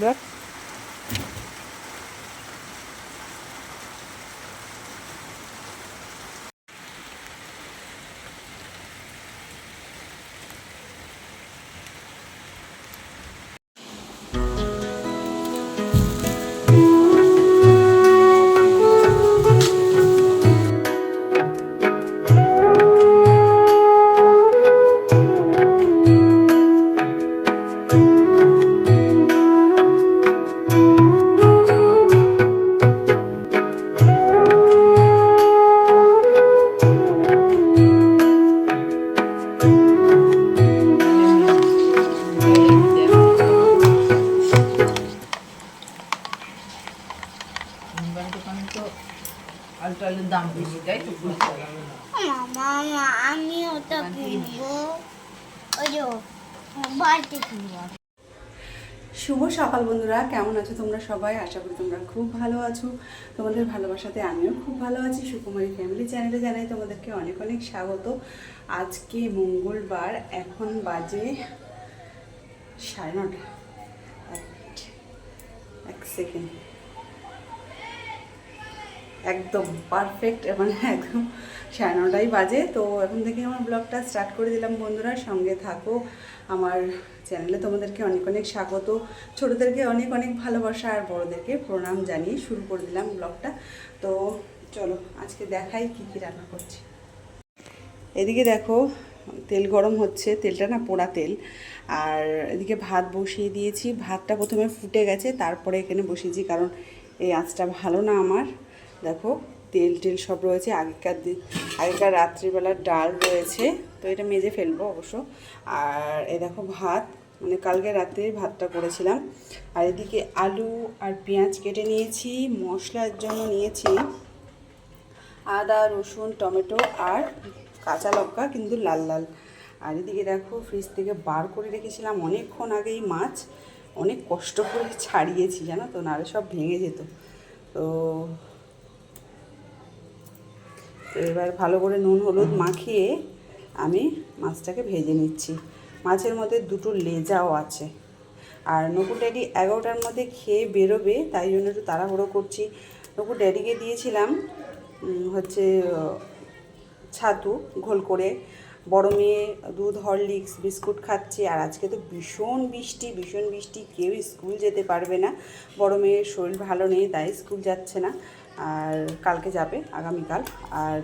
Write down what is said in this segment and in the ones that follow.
দেখ শুভ সকাল বন্ধুরা, কেমন আছো তোমরা সবাই? আশা করি তোমরা খুব ভালো আছো। তোমাদের ভালোবাসাতে আমিও খুব ভালো আছি। সুকুমারী ফ্যামিলি চ্যানেলে জানাই তোমাদেরকে অনেক অনেক স্বাগত। আজকে মঙ্গলবার, এখন বাজে সাড়ে নটা। এক- সেকেন্ড একদম পারফেক্ট মানে একদম সাড়ে নটাই বাজে। তো এখন থেকে আমার ব্লগটা স্টার্ট করে দিলাম বন্ধুরা, সঙ্গে থাকো। আমার চ্যানেলে তোমাদেরকে অনেক অনেক স্বাগত। ছোটোদেরকে অনেক অনেক ভালোবাসা, আর বড়োদেরকে প্রণাম জানিয়ে শুরু করে দিলাম ব্লগটা তো চলো, আজকে দেখাই কী কী রান্না করছি। এদিকে দেখো, তেল গরম হচ্ছে, তেলটা না পোড়া তেল। আর এদিকে ভাত বসিয়ে দিয়েছি। ভাতটা প্রথমে ফুটে গেছে, তারপরে এখানে বসিয়েছি, কারণ এই আঁচটা ভালো না আমার। দেখো, তেল টেল সব রয়েছে, আগেকার দিন আগেকার রাত্রিবেলার ডাল রয়েছে, তো এটা মেজে ফেলব অবশ্য। আর এ দেখো ভাত মানে কালকে রাতে ভাতটা করেছিলাম। আর এদিকে আলু আর পেঁয়াজ কেটে নিয়েছি, মশলার জন্য নিয়েছি আদা, রসুন, টমেটো আর কাঁচা লঙ্কা, কিন্তু লাল লাল। আর এদিকে দেখো ফ্রিজ থেকে বার করে রেখেছিলাম, অনেকক্ষণ আগেই মাছ, অনেক কষ্ট করে ছাড়িয়েছি, জানো তো, নাহলে সব ভেঙে যেত। তো তো এবার ভালো করে নুন, হলুদ মাখিয়ে আমি মাছটাকে ভেজে নিচ্ছি। মাছের মধ্যে দুটো লেজাও আছে। আর নকুর ড্যাডি এগারোটার মধ্যে খেয়ে বেরোবে, তাই জন্য একটু তাড়াহুড়ো করছি। নকুর ড্যাডিকে দিয়েছিলাম হচ্ছে ছাতু ঘোল করে। বড় মেয়ে দুধ, হরলিক্স, বিস্কুট খাচ্ছে, আর আজকে তো ভীষণ বৃষ্টি ভীষণ বৃষ্টি, কেউ স্কুল যেতে পারবে না। বড় মেয়ের শরীর ভালো নেই, তাই স্কুল যাচ্ছে না। আর কালকে যাবে, আগামীকাল। আর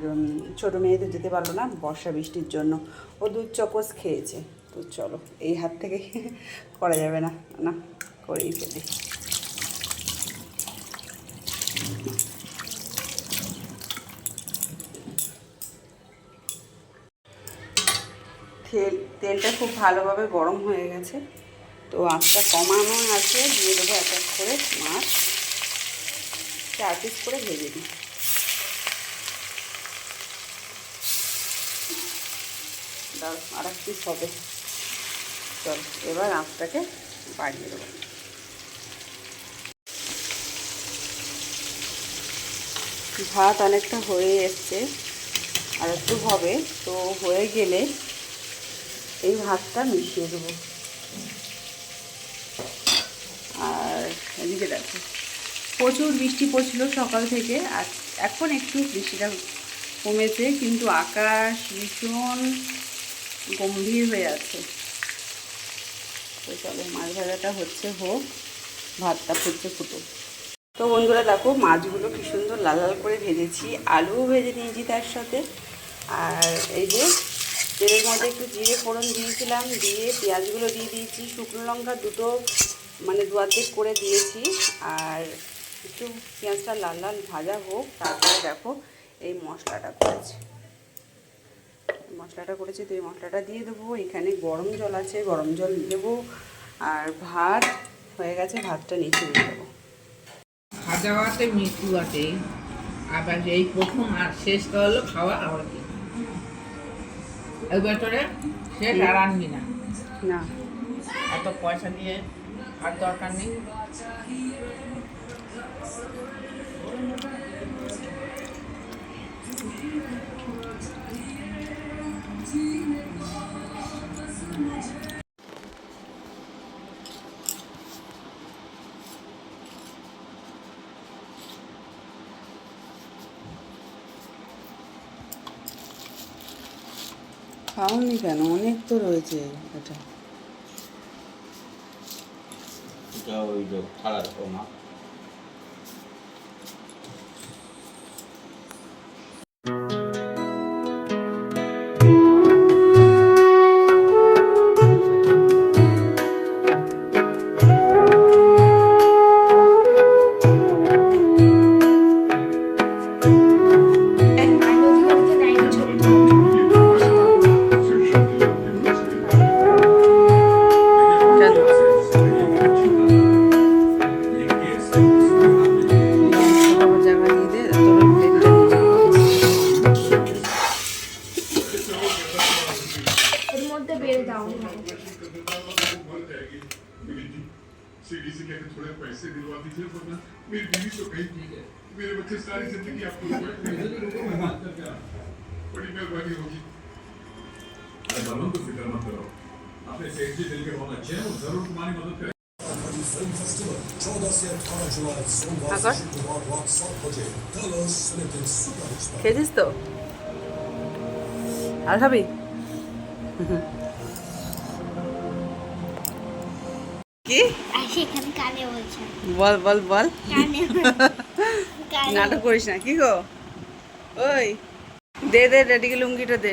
ছোটো মেয়ে তো যেতে পারল না, বর্ষা বৃষ্টির জন্য। ও দুধ চকোস খেয়েছে। তো চলো, এই হাত থেকে করা যাবে না না, করেই ফেলি। তেল, তেলটা খুব ভালোভাবে গরম হয়ে গেছে। তো আঁচটা কমানো আছে, দিয়ে দেবো এক এক করে মাছ। চার পিস করে ভেজে দিই। দাও, আর এক পিস হবে। চল, এবার আঁচটাকে বাড়িয়ে দেবো। ভাত অনেকটা হয়ে এসছে, আর একটু হবে, তো হয়ে গেলে এই ভাতটা মিশিয়ে দেবো। আর এদিকে দেখো। প্রচুর বৃষ্টি পড়ছিল সকাল থেকে, আর এখন একটু বৃষ্টিটা কমেছে, কিন্তু আকাশ ভীষণ গম্ভীর হয়ে আছে। তো চলো, মাছ ভাজাটা হচ্ছে হোক, ভাতটা ফুটছে ফুটো তো বন্ধুরা, দেখো, মাছগুলো কি সুন্দর লাল লাল করে ভেজেছি, আলুও ভেজে নিয়েছি তার সাথে। আর এই যে তেলের মধ্যে একটু জিরে ফোড়ন দিয়েছিলাম, দিয়ে পেঁয়াজগুলো দিয়ে দিয়েছি, শুকনো লঙ্কা দুটো মানে দু করে দিয়েছি। আর একটু পেঁয়াজটা লাল লাল ভাজা হোক তারপরে দেখো এই মশলাটা করেছি। মশলাটা করেছি তো এই মশলাটা দিয়ে দেবো। এখানে গরম জল আছে গরম জল দেবো। আর ভাত হয়ে গেছে ভাতটা নিচে দিয়ে দেবো। খাওয়া দাওয়াতে মৃত্যু আছে। আবার এই প্রথম আর শেষটা হলো খাওয়া আবার কি? এই বছরে শেষ আর আনবি না। না। এত পয়সা দিয়ে আর দরকার নেই। খাওনি কেন? অনেক তো রয়েছে এটা। ওই যে খারাপ না मार्गदर्शन करने वाला वो मर जाएगी मेरी जी सीढ़ी से कहकर थोड़े पैसे दिलवा दीजिए वरना तो मेरी बीवी तो कहीं ठीक है मेरे बच्चे सारी ज़िंदगी आपको बड़ी मेहरबानी होगी अरे बलवन को तो फ़िक्र मत करो अपने सेठ जी दिल के बहुत अच्छे हैं वो ज़रूर तुम्हारी मदद करें Film Festival. Çavdasya Kara Cuma'ya son var. Şukuvar WhatsApp Hoca. Talos Senet'in süper usta. Kedisto. Al tabii. কি? সেখানে কানে বলছে। বল বল বল। নাটক করিস না কি গো? ওই দে দে রেডিকে লুঙ্গিটা দে।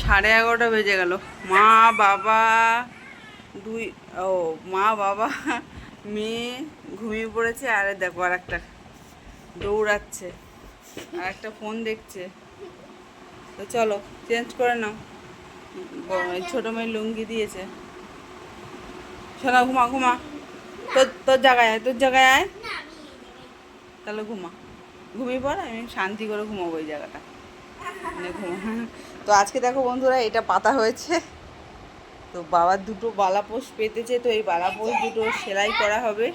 সাড়ে এগারোটা বেজে গেল। মা বাবা দুই ও মা বাবা মেয়ে ঘুমিয়ে পড়েছে। আর দেখো আর একটা দৌড়াচ্ছে আর একটা ফোন দেখছে। তো চলো চেঞ্জ করে নাও। ছোটো মেয়ে লুঙ্গি দিয়েছে। শোনা ঘুমা ঘুমা তোর তোর জায়গায় আয় তোর জায়গায় আয় তাহলে ঘুমা ঘুমিয়ে পর আমি শান্তি করে ঘুমাবো ওই জায়গাটা ঘুমা তো আজকে দেখো বন্ধুরা এটা পাতা হয়েছে তো বাবার দুটো বালাপোষ পেতেছে তো এই বালাপোষ দুটো সেলাই করা হবে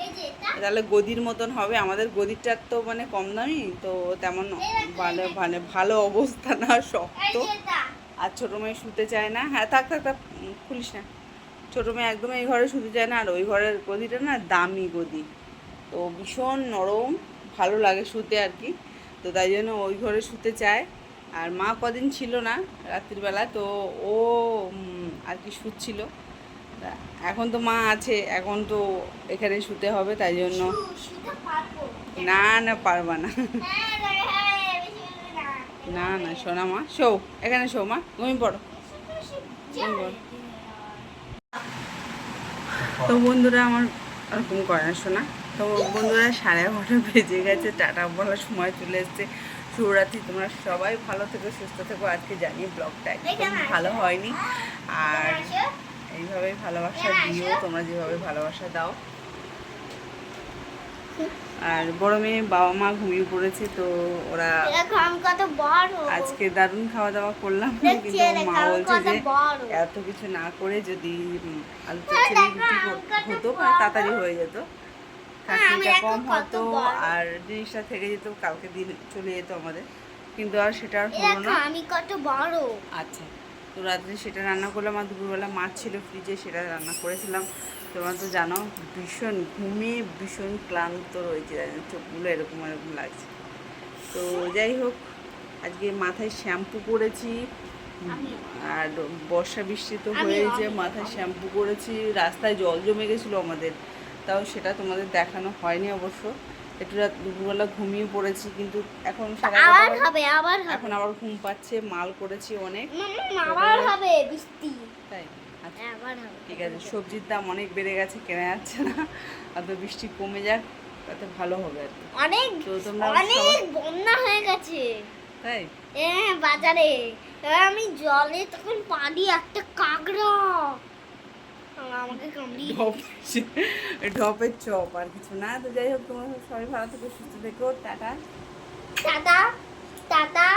তাহলে গদির মতন হবে। আমাদের গদিরটার তো মানে কম দামি, তো তেমন ভালো মানে ভালো অবস্থা না, শক্ত। আর ছোটো মেয়ে শুতে চায় না। হ্যাঁ থাক থাক থাক খুলিস না। ছোটো মেয়ে একদম এই ঘরে শুতে চায় না, আর ওই ঘরের গদিটা না দামি গদি। তো ভীষণ নরম, ভালো লাগে শুতে আর কি। তো তাই জন্য ওই ঘরে শুতে চায়। আর মা কদিন ছিল না রাত্রিবেলা তো ও আর কি শুচ্ছিল। এখন তো মা আছে, এখন তো এখানে শুতে হবে, তাই জন্য না না পারবা না। না না শোনা মা, শো, এখানে শো মা ঘুমিয়ে পড়ো। ঘুমিয়ে পড়ো। তো বন্ধুরা আমার ওরকম করে না শোনা তো বন্ধুরা সাড়ে এগারোটা বেজে গেছে, টাটা বলার সময় চলে এসছে। শুভরাত্রি, তোমরা সবাই ভালো থেকো, সুস্থ থেকো। আজকে জানি ব্লগটা একদম ভালো হয়নি। আর এইভাবে ভালোবাসা দিও, তোমরা যেভাবে ভালোবাসা দাও। আর বড় মেয়ে বাবা মা ঘুমিয়ে পড়েছে তো ওরা আজকে দারুণ খাওয়া দাওয়া করলাম কিন্তু মা বলছে যে এত কিছু না করে যদি আলু চচ্চড়ি রুটি হতো তাড়াতাড়ি হয়ে যেত। হ্যাঁ, দেখো কম হতো আর জিনিসটা থেকে যেত কালকে দিন চলে যেত আমাদের। কিন্তু আর সেটা আর হলো না। আমি কত বড়। আচ্ছা। রাত্রে সেটা রান্না করলাম আর দুপুরবেলা মাছ ছিল ফ্রিজে সেটা রান্না করেছিলাম। তোমরা তো জানো ভীষণ ঘুমিয়ে ভীষণ ক্লান্ত রয়েছে চোখগুলো এরকম এরকম লাগছে। তো যাই হোক আজকে মাথায় শ্যাম্পু করেছি আর বর্ষা বৃষ্টি তো হয়েছে মাথায় শ্যাম্পু করেছি রাস্তায় জল জমে গেছিল আমাদের তাও সেটা তোমাদের দেখানো হয়নি অবশ্য। একটু রাত দুপুরবেলা ঘুমিয়ে পড়েছি কিন্তু এখন আবার হবে আবার হবে। এখন আবার ঘুম পাচ্ছে মাল করেছি অনেক। আবার হবে বৃষ্টি। তাই আচ্ছা। আবার ঠিক আছে সবজির দাম অনেক বেড়ে গেছে কেনা যাচ্ছে না। আর তো বৃষ্টি কমে যাক তাতে ভালো হবে আর অনেক তো তোমরা অনেক বন্যা হয়ে গেছে। তাই? হ্যাঁ বাজারে। আমি জলে তখন পানি একটা কাঁকড়া আমাকে কামড়িয়ে ঢপের চপ আর কিছু না। তো যাই হোক, তোমরা সবাই ভালো থেকো, সুস্থ থেকো। টাটা। Tata tata.